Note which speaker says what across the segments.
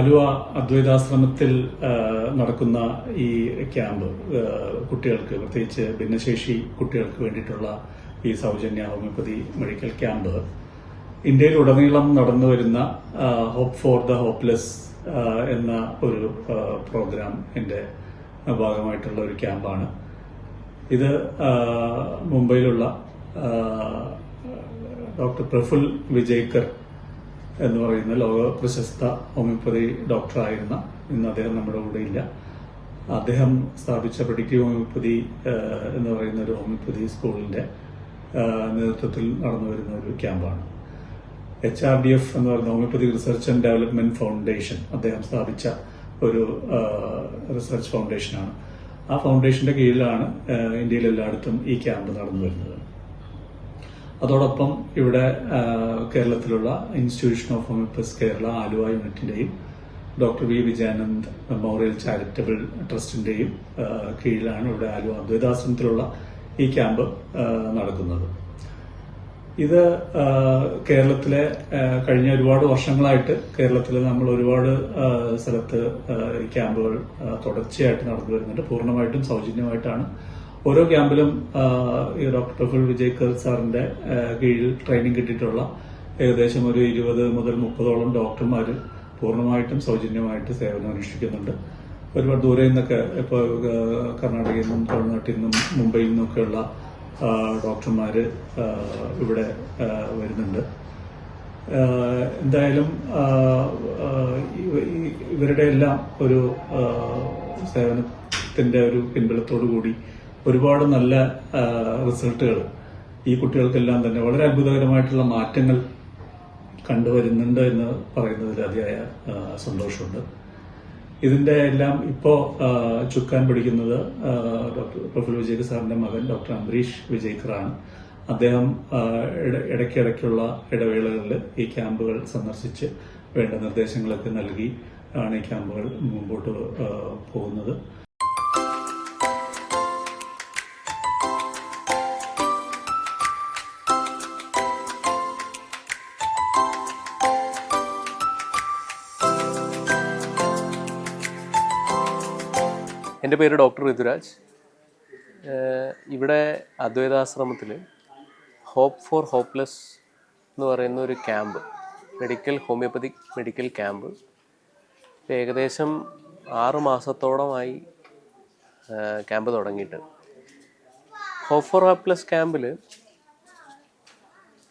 Speaker 1: ആലുവ അദ്വൈതാശ്രമത്തിൽ നടക്കുന്ന ഈ ക്യാമ്പ് കുട്ടികൾക്ക് പ്രത്യേകിച്ച് ഭിന്നശേഷി കുട്ടികൾക്ക് വേണ്ടിയിട്ടുള്ള ഈ സൗജന്യ ഹോമിയോപ്പതി മെഡിക്കൽ ക്യാമ്പ്. ഇന്ത്യയിൽ ഉടനീളം നടന്നു വരുന്ന ഹോപ്പ് ഫോർ ദ ഹോപ്പ്ലെസ് എന്ന ഒരു പ്രോഗ്രാം എന്റെ ഭാഗമായിട്ടുള്ള ഒരു ക്യാമ്പാണ്. ഇത് മുംബൈയിലുള്ള ഡോക്ടർ പ്രഫുൽ വിജയ്ക്കർ എന്ന് പറയുന്ന ലോക പ്രശസ്ത ഹോമിയോപ്പതി ഡോക്ടറായിരുന്ന ഇന്ന് അദ്ദേഹം നമ്മുടെ കൂടെ ഇല്ല. അദ്ദേഹം സ്ഥാപിച്ച പ്രഡിക്റ്റീവ് ഹോമിയോപ്പതി എന്ന് പറയുന്ന ഒരു ഹോമിയോപ്പതി സ്കൂളിന്റെ നേതൃത്വത്തിൽ നടന്നു വരുന്ന ഒരു ക്യാമ്പാണ്. എച്ച് ആർ ഡി എഫ് എന്ന് പറയുന്ന homoeopathy research and development foundation അദ്ദേഹം സ്ഥാപിച്ച ഒരു റിസർച്ച് ഫൗണ്ടേഷനാണ് ആ ഫൗണ്ടേഷന്റെ കീഴിലാണ് ഇന്ത്യയിൽ എല്ലായിടത്തും ഈ ക്യാമ്പ് നടന്നു വരുന്നത്. അതോടൊപ്പം ഇവിടെ കേരളത്തിലുള്ള institution of homoeopaths Kerala Aluva യൂണിറ്റിന്റെയും doctor V Vijayanand memorial charitable ട്രസ്റ്റിന്റെയും കീഴിലാണ് ഇവിടെ ആലുവ അദ്വൈതാശ്രമത്തിലുള്ള ഈ ക്യാമ്പ് നടക്കുന്നത്. ഇത് കേരളത്തിലെ കഴിഞ്ഞ ഒരുപാട് വർഷങ്ങളായിട്ട് കേരളത്തിൽ നമ്മൾ ഒരുപാട് സ്ഥലത്ത് ക്യാമ്പുകൾ തുടർച്ചയായിട്ട് നടന്നു വരുന്നുണ്ട്. പൂർണമായിട്ടും സൗജന്യമായിട്ടാണ് ഓരോ ക്യാമ്പിലും ഈ ഡോക്ടർ പ്രഫുൽ വിജയ്കർ സാറിന്റെ കീഴിൽ ട്രെയിനിങ് കിട്ടിയിട്ടുള്ള ഏകദേശം ഒരു ഇരുപത് മുതൽ മുപ്പതോളം ഡോക്ടർമാർ പൂർണമായിട്ടും സൗജന്യമായിട്ട് സേവനം അനുഷ്ഠിക്കുന്നുണ്ട്. ഒരുപാട് ദൂരെ നിന്നൊക്കെ ഇപ്പോൾ കർണാടകയിൽ നിന്നും തമിഴ്നാട്ടിൽ നിന്നും മുംബൈയിൽ നിന്നൊക്കെയുള്ള ഡോക്ടർമാർ ഇവിടെ വരുന്നുണ്ട്. എന്തായാലും ഇവരുടെ എല്ലാം ഒരു സേവനത്തിന്റെ ഒരു പിൻബലത്തോടു കൂടി ഒരുപാട് നല്ല റിസൾട്ടുകൾ ഈ കുട്ടികൾക്കെല്ലാം തന്നെ വളരെ അത്ഭുതകരമായിട്ടുള്ള മാറ്റങ്ങൾ കണ്ടുവരുന്നുണ്ട് എന്ന് പറയുന്നതിൽ അതിയായ സന്തോഷമുണ്ട്. ഇതിന്റെ എല്ലാം ഇപ്പോ ചുക്കാൻ പിടിക്കുന്നത് ഡോക്ടർ പ്രഫുൽ വിജയ്ക്ക് സാറിന്റെ മകൻ ഡോക്ടർ അംബരീഷ് വിജയ്ക്കറാണ് അദ്ദേഹം ഇടയ്ക്കിടയ്ക്കുള്ള ഇടവേളകളിൽ ഈ ക്യാമ്പുകൾ സന്ദർശിച്ച് വേണ്ട നിർദ്ദേശങ്ങളൊക്കെ നൽകി ആണ് ഈ ക്യാമ്പുകൾ മുമ്പോട്ട് പോകുന്നത്.
Speaker 2: എന്റെ പേര് ഡോക്ടർ ഋതുരാജ്. ഇവിടെ അദ്വൈതാശ്രമത്തിൽ ഹോപ്പ് ഫോർ ഹോപ്പ്ലെസ് എന്ന് പറയുന്ന ഒരു camp medical homoeopathic medical camp ഏകദേശം ആറ് മാസത്തോളമായി ക്യാമ്പ് തുടങ്ങിയിട്ട്. ഹോപ്പ് ഫോർ ഹോപ്പ്ലെസ് ക്യാമ്പിൽ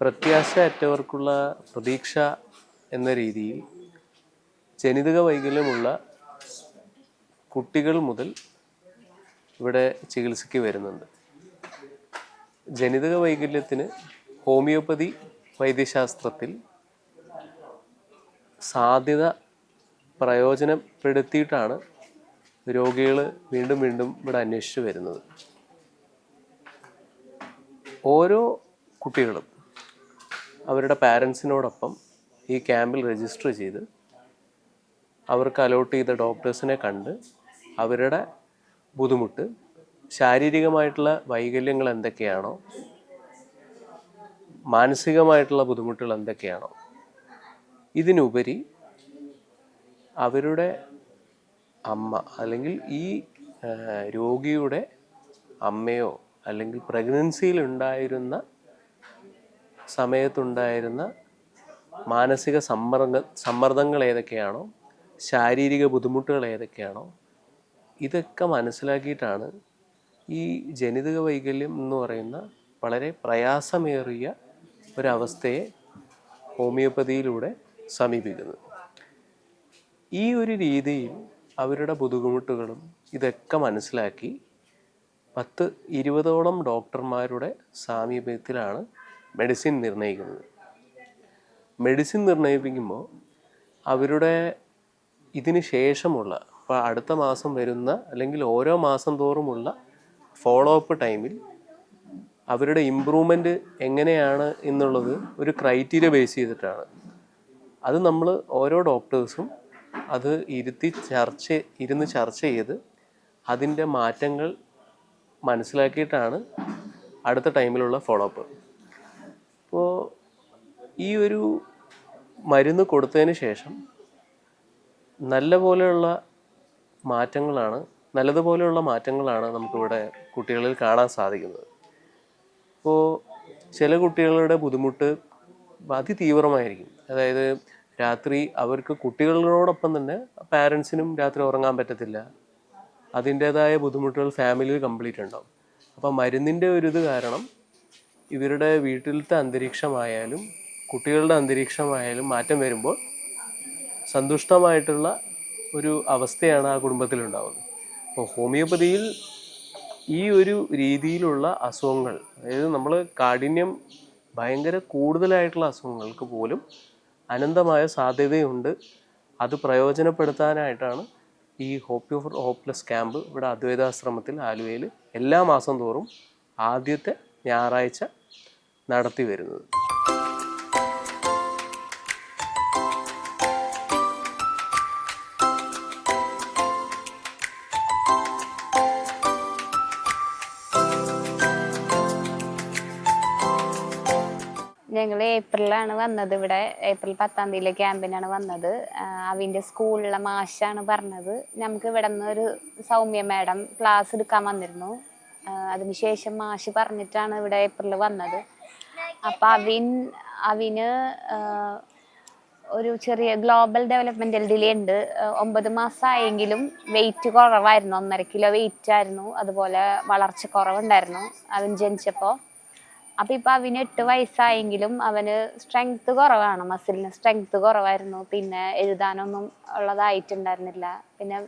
Speaker 2: പ്രത്യാശ അറ്റവർക്കുള്ള പ്രതീക്ഷ എന്ന രീതിയിൽ ജനിതക വൈകല്യമുള്ള കുട്ടികൾ മുതൽ ഇവിടെ ചികിത്സയ്ക്ക് വരുന്നുണ്ട്. ജനിതക വൈകല്യത്തിന് ഹോമിയോപ്പതി വൈദ്യശാസ്ത്രത്തിൽ സാധ്യത പ്രയോജനപ്പെടുത്തിയിട്ടാണ് രോഗികൾ വീണ്ടും വീണ്ടും ഇവിടെ അന്വേഷിച്ചു വരുന്നത്. ഓരോ കുട്ടികളും അവരുടെ പാരൻസിനോടൊപ്പം ഈ ക്യാമ്പിൽ രജിസ്റ്റർ ചെയ്ത് അവർക്ക് അലോട്ട് ചെയ്ത ഡോക്ടേഴ്സിനെ കണ്ട് അവരുടെ ബുദ്ധിമുട്ട് ശാരീരികമായിട്ടുള്ള വൈകല്യങ്ങൾ എന്തൊക്കെയാണോ മാനസികമായിട്ടുള്ള ബുദ്ധിമുട്ടുകൾ എന്തൊക്കെയാണോ ഇതിനുപരി അവരുടെ അമ്മ അല്ലെങ്കിൽ ഈ രോഗിയുടെ അമ്മയോ അല്ലെങ്കിൽ പ്രഗ്നൻസിയിൽ ഉണ്ടായിരുന്ന സമയത്തുണ്ടായിരുന്ന മാനസിക സമ്മർദ്ദ സമ്മർദ്ദങ്ങൾ ഏതൊക്കെയാണോ ശാരീരിക ബുദ്ധിമുട്ടുകൾ ഏതൊക്കെയാണോ ഇതൊക്കെ മനസ്സിലാക്കിയിട്ടാണ് ഈ ജനിതക വൈകല്യം എന്ന് പറയുന്ന വളരെ പ്രയാസമേറിയ ഒരവസ്ഥയെ ഹോമിയോപ്പതിയിലൂടെ സമീപിക്കുന്നത്. ഈ ഒരു രീതിയിൽ അവരുടെ ബുദ്ധിമുട്ടുകളും ഇതൊക്കെ മനസ്സിലാക്കി പത്ത് ഇരുപതോളം ഡോക്ടർമാരുടെ സാമീപ്യത്തിലാണ് മെഡിസിൻ നിർണയിക്കുന്നത്. മെഡിസിൻ നിർണയിപ്പിക്കുമ്പോൾ അവരുടെ ഇതിന് ശേഷമുള്ള ഇപ്പോൾ അടുത്ത മാസം വരുന്ന അല്ലെങ്കിൽ ഓരോ മാസം തോറുമുള്ള ഫോളോ അപ്പ് ടൈമിൽ അവരുടെ ഇമ്പ്രൂവ്മെന്റ് എങ്ങനെയാണ് എന്നുള്ളത് ഒരു ക്രൈറ്റീരിയ ബേസ് ചെയ്തിട്ടാണ്. അത് നമ്മൾ ഓരോ ഡോക്ടേഴ്സും അത് ഇരുത്തി ചർച്ച ഇരുന്ന് ചർച്ച ചെയ്ത് അതിന്റെ മാറ്റങ്ങൾ മനസ്സിലാക്കിയിട്ടാണ് അടുത്ത ടൈമിലുള്ള ഫോളോ അപ്പ് അപ്പോൾ ഈ ഒരു മരുന്ന് കൊടുത്തതിന് ശേഷം നല്ല പോലെയുള്ള മാറ്റങ്ങളാണ് നല്ലതുപോലെയുള്ള മാറ്റങ്ങളാണ് നമുക്കിവിടെ കുട്ടികളിൽ കാണാൻ സാധിക്കുന്നത്. ഇപ്പോൾ ചില കുട്ടികളുടെ ബുദ്ധിമുട്ട് അതിതീവ്രമായിരിക്കും. അതായത് രാത്രി അവർക്ക് കുട്ടികളോടൊപ്പം തന്നെ പാരൻസിനും രാത്രി ഉറങ്ങാൻ പറ്റത്തില്ല. അതിന്റേതായ ബുദ്ധിമുട്ടുകൾ ഫാമിലിയിൽ കംപ്ലീറ്റ് ഉണ്ടാവും. അപ്പം മരുന്നിന്റെ ഒരു ഇത് കാരണം ഇവരുടെ വീട്ടിലത്തെ അന്തരീക്ഷമായാലും കുട്ടികളുടെ അന്തരീക്ഷമായാലും മാറ്റം വരുമ്പോൾ സന്തുഷ്ടമായിട്ടുള്ള ഒരു അവസ്ഥയാണ് ആ കുടുംബത്തിൽ ഉണ്ടാവുന്നത് അപ്പോൾ ഹോമിയോപ്പതിയിൽ ഈ ഒരു രീതിയിലുള്ള അസുഖങ്ങൾ അതായത് നമ്മൾ കാഠിന്യം ഭയങ്കര കൂടുതലായിട്ടുള്ള അസുഖങ്ങൾക്ക് പോലും അനന്തമായ സാധ്യതയുണ്ട്. അത് പ്രയോജനപ്പെടുത്താനായിട്ടാണ് ഈ ഹോപ്പ് ഫോർ ഹോപ്പ്ലെസ് ക്യാമ്പ് ഇവിടെ അദ്വൈതാശ്രമത്തിൽ ആലുവയിൽ എല്ലാ മാസം തോറും ആദ്യത്തെ ഞായറാഴ്ച നടത്തി വരുന്നത്.
Speaker 3: ഞങ്ങൾ ഏപ്രിലാണ് വന്നത്. ഇവിടെ ഏപ്രിൽ പത്താം തീയതി ക്യാമ്പിനാണ് വന്നത്. അവിന്റെ സ്കൂളിലെ മാഷാണ് പറഞ്ഞത്. നമുക്ക് ഇവിടെ നിന്ന് ഒരു സൗമ്യ മാഡം ക്ലാസ് എടുക്കാൻ വന്നിരുന്നു. അതിനുശേഷം മാഷ് പറഞ്ഞിട്ടാണ് ഇവിടെ ഏപ്രിൽ വന്നത്. അപ്പം അവിൻ അവിന് ഒരു ചെറിയ ഗ്ലോബൽ ഡെവലപ്മെന്റൽ ഡിലേ ഉണ്ട്. ഒമ്പത് മാസമായെങ്കിലും വെയിറ്റ് കുറവായിരുന്നു. ഒന്നര കിലോ വെയിറ്റ് ആയിരുന്നു അതുപോലെ വളർച്ച കുറവുണ്ടായിരുന്നു. അവൻ ജനിച്ചപ്പോൾ അപ്പൊ ഇപ്പൊ അവന് എട്ട് വയസ്സായെങ്കിലും അവന് സ്ട്രെങ്ത് കുറവാണ്. മസിലിന് സ്ട്രെങ്ത് കുറവായിരുന്നു. പിന്നെ എഴുതാനൊന്നും ഉള്ളതായിട്ടുണ്ടായിരുന്നില്ല. പിന്നെ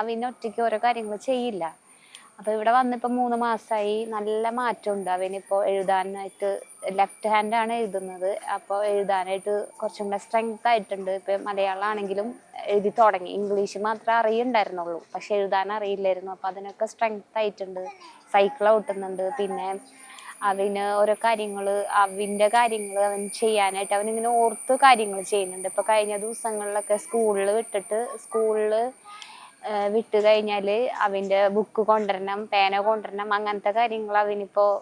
Speaker 3: അവന് ഒറ്റയ്ക്ക് ഓരോ കാര്യങ്ങൾ ചെയ്യില്ല. അപ്പൊ ഇവിടെ വന്നിപ്പോ മൂന്ന് മാസമായി നല്ല മാറ്റമുണ്ട്. അവനിപ്പോ എഴുതാനായിട്ട് ലെഫ്റ്റ് ആണ് എഴുതുന്നത്. അപ്പോൾ എഴുതാനായിട്ട് കുറച്ചും കൂടെ സ്ട്രെങ്ത് ആയിട്ടുണ്ട്. ഇപ്പൊ മലയാളം ആണെങ്കിലും എഴുതി തുടങ്ങി. ഇംഗ്ലീഷ് മാത്രമേ അറിയണ്ടായിരുന്നുള്ളൂ. പക്ഷെ എഴുതാൻ അറിയില്ലായിരുന്നു അപ്പൊ അതിനൊക്കെ സ്ട്രെങ്ത് ആയിട്ടുണ്ട്. സൈക്കിൾ ഓട്ടുന്നുണ്ട് പിന്നെ അവന് ഓരോ കാര്യങ്ങൾ അവന്റെ കാര്യങ്ങൾ അവൻ ചെയ്യാനായിട്ട് അവനിങ്ങനെ ഓർത്ത് കാര്യങ്ങൾ ചെയ്യുന്നുണ്ട്. ഇപ്പൊ കഴിഞ്ഞ ദിവസങ്ങളിലൊക്കെ സ്കൂളിൽ വിട്ടിട്ട് സ്കൂളിൽ വിട്ട് കഴിഞ്ഞാൽ അവന്റെ ബുക്ക് കൊണ്ടുവരണം പേന കൊണ്ടുവരണം അങ്ങനത്തെ കാര്യങ്ങൾ അവനിപ്പോൾ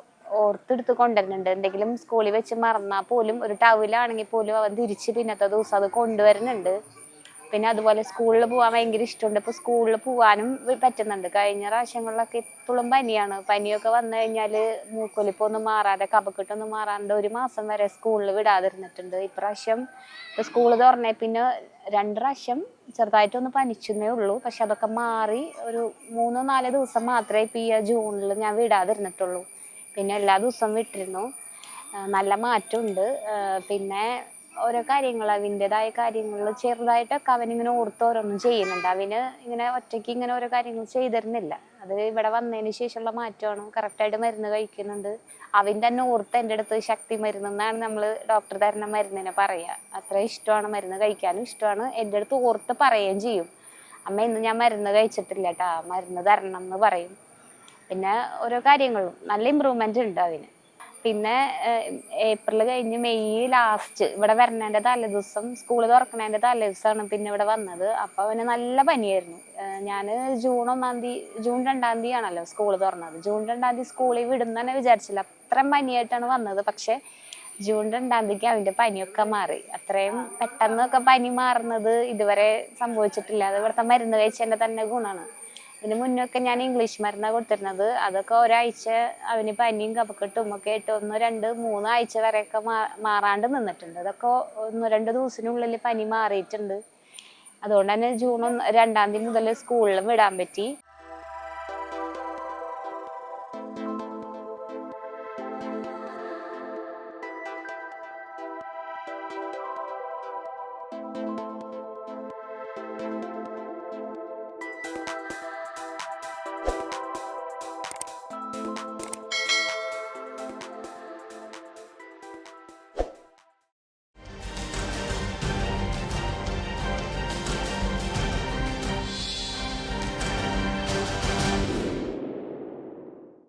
Speaker 3: ഓർത്തെടുത്ത് കൊണ്ടുവരുന്നുണ്ട്. എന്തെങ്കിലും സ്കൂളിൽ വെച്ച് മറന്നാൽ പോലും ഒരു ടൗലാണെങ്കിൽ പോലും അവൻ തിരിച്ച് പിന്നത്തെ ദിവസം അത് കൊണ്ടുവരുന്നുണ്ട്. പിന്നെ അതുപോലെ സ്കൂളിൽ പോകാൻ ഭയങ്കര ഇഷ്ടമുണ്ട്. ഇപ്പോൾ സ്കൂളിൽ പോകാനും പറ്റുന്നുണ്ട്. കഴിഞ്ഞ പ്രാവശ്യങ്ങളിലൊക്കെ ഇപ്പോഴും പനിയാണ്. പനിയൊക്കെ വന്നു കഴിഞ്ഞാൽ മൂക്കൊലിപ്പൊന്നും മാറാതെ കപക്കെട്ടൊന്നും മാറാണ്ട് ഒരു മാസം വരെ സ്കൂളിൽ വിടാതിരുന്നിട്ടുണ്ട്. ഇപ്രാവശ്യം ഇപ്പോൾ സ്കൂൾ തുറന്നേ പിന്നെ രണ്ട് പ്രാവശ്യം ചെറുതായിട്ടൊന്ന് പനിച്ചെന്നേ ഉള്ളൂ. പക്ഷെ അതൊക്കെ മാറി ഒരു മൂന്നോ നാലോ ദിവസം മാത്രമേ ഇപ്പോൾ ഈ ജൂണിൽ ഞാൻ വിടാതിരുന്നിട്ടുള്ളൂ. പിന്നെ എല്ലാ ദിവസവും വിട്ടിരുന്നു. നല്ല മാറ്റമുണ്ട്. പിന്നെ ഓരോ കാര്യങ്ങൾ അവന്റെതായ കാര്യങ്ങൾ ചെറുതായിട്ടൊക്കെ അവനിങ്ങനെ ഓർത്ത് ഓരോന്നും ചെയ്യുന്നുണ്ട്. അവന് ഇങ്ങനെ ഒറ്റയ്ക്ക് ഇങ്ങനെ ഓരോ കാര്യങ്ങൾ ചെയ്തിരുന്നില്ല. അത് ഇവിടെ വന്നതിന് ശേഷമുള്ള മാറ്റമാണ്. കറക്റ്റായിട്ട് മരുന്ന് കഴിക്കുന്നുണ്ട്. അവൻ തന്നെ ഓർത്ത് എന്റെ അടുത്ത് ശക്തി മരുന്ന് എന്നാണ് നമ്മൾ ഡോക്ടർ തരുന്ന മരുന്നിനെ പറയുക. അത്ര ഇഷ്ടമാണ് മരുന്ന് കഴിക്കാനും ഇഷ്ടമാണ്. എന്റെ അടുത്ത് ഓർത്ത് പറയുകയും ചെയ്യും. അമ്മ ഇന്ന് ഞാൻ മരുന്ന് കഴിച്ചിട്ടില്ല കേട്ടാ മരുന്ന് തരണം എന്ന് പറയും. പിന്നെ ഓരോ കാര്യങ്ങളും നല്ല ഇമ്പ്രൂവ്മെന്റ് ഉണ്ട് അതിന് പിന്നെ ഏപ്രിൽ കഴിഞ്ഞ് മെയ് ലാസ്റ്റ് ഇവിടെ വരണേന്റെ തലേദിവസം സ്കൂൾ തുറക്കണേന്റെ തലേദിവസമാണ് പിന്നെ ഇവിടെ വന്നത്. അപ്പൊ അവന് നല്ല പനിയായിരുന്നു. ഞാൻ ജൂൺ ഒന്നാം തീയതി ജൂൺ രണ്ടാം തീയതി ആണല്ലോ സ്കൂൾ തുറന്നത്. ജൂൺ രണ്ടാം തീയതി സ്കൂളിൽ വിടുന്ന തന്നെ വിചാരിച്ചില്ല. അത്രയും പനിയായിട്ടാണ് വന്നത്. പക്ഷെ ജൂൺ രണ്ടാം തീയതിക്ക് അവന്റെ പനിയൊക്കെ മാറി. അത്രയും പെട്ടെന്നൊക്കെ പനി മാറുന്നത് ഇതുവരെ സംഭവിച്ചിട്ടില്ല. അത് ഇവിടുത്തെ മരുന്ന് കഴിച്ചതിന്റെ തന്നെ ഗുണമാണ്. ഇതിന് മുന്നൊക്കെ ഞാൻ ഇംഗ്ലീഷ് മരുന്നാണ് കൊടുത്തിരുന്നത്. അതൊക്കെ ഒരാഴ്ച അവന് പനിയും കഫക്കെട്ടും ഒക്കെ ആയിട്ട് ഒന്ന് രണ്ട് മൂന്ന് ആഴ്ച വരെയൊക്കെ മാറാണ്ട് നിന്നിട്ടുണ്ട്. അതൊക്കെ ഒന്ന് രണ്ട് ദിവസത്തിനുള്ളിൽ പനി മാറിയിട്ടുണ്ട്. അതുകൊണ്ട് തന്നെ ജൂൺ രണ്ടാം തീയതി മുതൽ സ്കൂളിലും വിടാൻ പറ്റി.